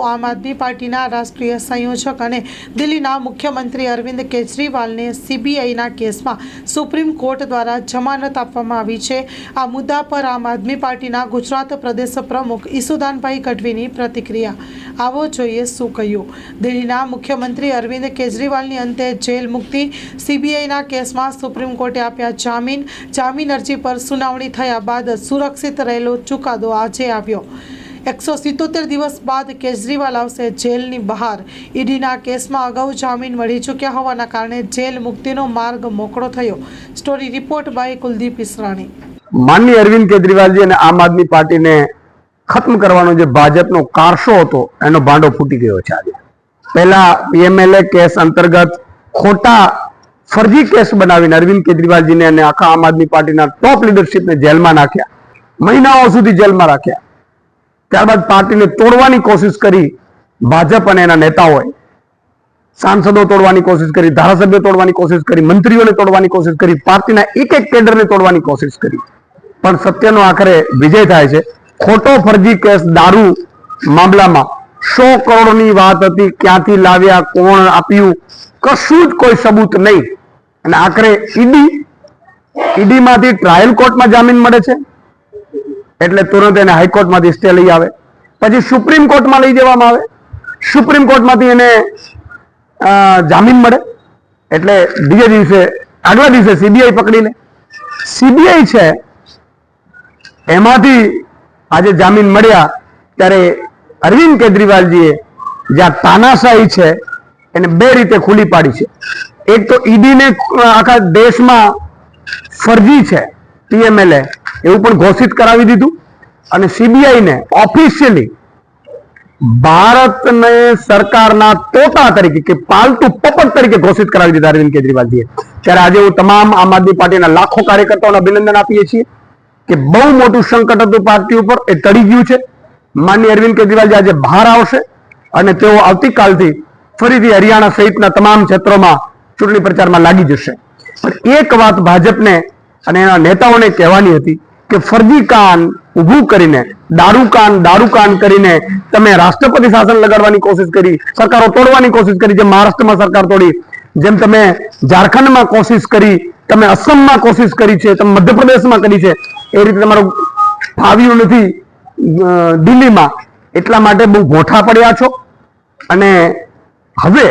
આમ આદમી પાર્ટીના રાષ્ટ્રીય સંયોજક અને દિલ્હીના મુખ્યમંત્રી અરવિંદ કેજરીવાલને સીબીઆઈના કેસમાં સુપ્રીમ કોર્ટ દ્વારા જમાનત આપવામાં આવી છે. આ મુદ્દા પર આમ આદમી પાર્ટીના ગુજરાત પ્રદેશ પ્રમુખ ઈસુદાનભાઈ ગઢવીની પ્રતિક્રિયા. આવો જોઈએ શું કહ્યું. દિલ્હીના મુખ્યમંત્રી અરવિંદ કેજરીવાલની અંતે જેલ મુક્તિ, સીબીઆઈના કેસમાં સુપ્રીમ કોર્ટે આપ્યા જામીન જામીન અરજી પર સુનાવણી થયા બાદ સુરક્ષિત રહેલો ચુકાદો આજે આવ્યો. એકસો સિત્તોતેર દિવસ બાદ કેજરીવાલ આવશે જેલની બહાર. ઈડીના કેસમાં અગાઉ જામીન મળી ચૂક્યા હોવાના કારણે જેલ મુક્તિનો માર્ગ મોકળો થયો. Story report by Kuldeep Israni. માનની અરવિંદ કેજરીવાલજી અને આમ આદમી પાર્ટીને ખતમ કરવાનો જે ભાજપનો કારસો હતો, એનો ભાંડો ફૂટી ગયો છે આજે. પહેલા પીએમએલએ કેસ અંતર્ગત ખોટા ફરજી કેસ બનાવીને અરવિંદ કેજરીવાલજીને અને આખા આમ આદમી પાર્ટીના ટોપ લીડરશિપને જેલમાં નાખ્યા. મહિનાઓ સુધી જેલમાં રાખ્યા. ત્યારબાદ પાર્ટીને તોડવાની કોશિશ કરી ભાજપ અને એના નેતાઓએ. સાંસદો તોડવાની કોશિશ કરી, ધારાસભ્યો તોડવાની કોશિશ કરી, મંત્રીઓને તોડવાની કોશિશ કરી, પાર્ટીના એક એક કેડરને તોડવાની કોશિશ કરી. પણ સત્યનો આખરે વિજય થાય છે. ખોટો ફરજી કેસ દારૂ મામલામાં સો કરોડની વાત હતી, ક્યાંથી લાવ્યા, કોણ આપ્યું, કશું જ કોઈ સબૂત નહીં. અને આખરે ઈડી, ઈડીમાંથી ટ્રાયલ કોર્ટમાં જામીન મળે છે. એટલે તુરંત એને હાઈકોર્ટમાંથી સ્ટે લઈ આવે. પછી સુપ્રીમ કોર્ટમાં લઈ જવામાં આવે. સુપ્રીમ કોર્ટમાંથી એને જામીન મળે. એટલે બીજે દિવસે, આગલા દિવસે સીબીઆઈ પકડી લે સીબીઆઈ છે, એમાંથી આજે જામીન મળ્યા ત્યારે અરવિંદ કેજરીવાલજીએ જ્યાં તાનાશાહી છે, એને બે રીતે ખુલ્લી પાડી છે. એક તો ઈડીને આખા દેશમાં ફરજી છે પીએમએલએ એવું પણ ઘોષિત કરાવી દીધું. અને સીબીઆઈ ને ઓફિશિયલી ભારતને સરકારના તોતા તરીકે કે પાલતુ પપટ તરીકે ઘોષિત કરાવી દીધા અરવિંદ કેજરીવાલજીએ. ત્યારે આજે હું તમામ આમ આદમી પાર્ટીના લાખો કાર્યકર્તાઓને અભિનંદન આપીએ છીએ કે બહુ મોટું સંકટ હતું પાર્ટી ઉપર, એ તળી ગયું છે. માન્ય અરવિંદ કેજરીવાલજી આજે બહાર આવશે અને તેઓ આવતીકાલથી ફરીથી હરિયાણા સહિતના તમામ ક્ષેત્રોમાં ચૂંટણી પ્રચારમાં લાગી જશે. પણ એક વાત ભાજપને અને એના નેતાઓને કહેવાની હતી કે ફરજી કાન ઊભું કરીને દારૂકાન કાન, દારૂ કાન કરીને તમે રાષ્ટ્રપતિ શાસન લગાડવાની કોશિશ કરી, સરકારો તોડવાની કોશિશ કરી જેમ મહારાષ્ટ્રમાં સરકાર તોડી, જેમ તમે ઝારખંડમાં કોશિશ કરી, તમે અસમમાં કોશિશ કરી છે, તમે મધ્યપ્રદેશમાં કરી છે, એ રીતે તમારું ફાવ્યું નથી દિલ્હીમાં. એટલા માટે બહુ ગોઠા પડ્યા છો. અને હવે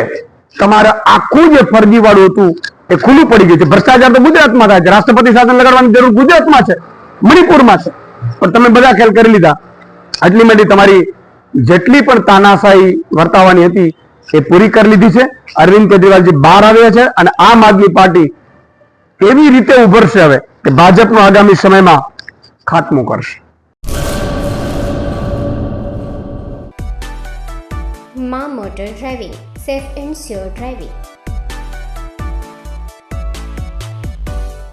તમારે આખું જે ફરજીવાળું હતું એ ખુલ્લું પડી ગયું છે. ભ્રષ્ટાચાર તો ગુજરાતમાં થાય છે. રાષ્ટ્રપતિ શાસન લગાડવાની જરૂર ગુજરાતમાં છે. મણિપુરમાં છે. પણ તમે બધા ખેલ કરી લીધા. આટલી મોટી તમારી જેટલી પણ તાનાશાહી વર્તાવાની હતી એ પૂરી કરી લીધી છે. અરવિંદ કેજરીવાલજી બહાર આવ્યા છે અને આમ આદમી પાર્ટી એવી રીતે ઉભરશે હવે કે ભાજપનો આગામી સમયમાં ખાતમો કરશે? મા motor driving, safe and sure driving.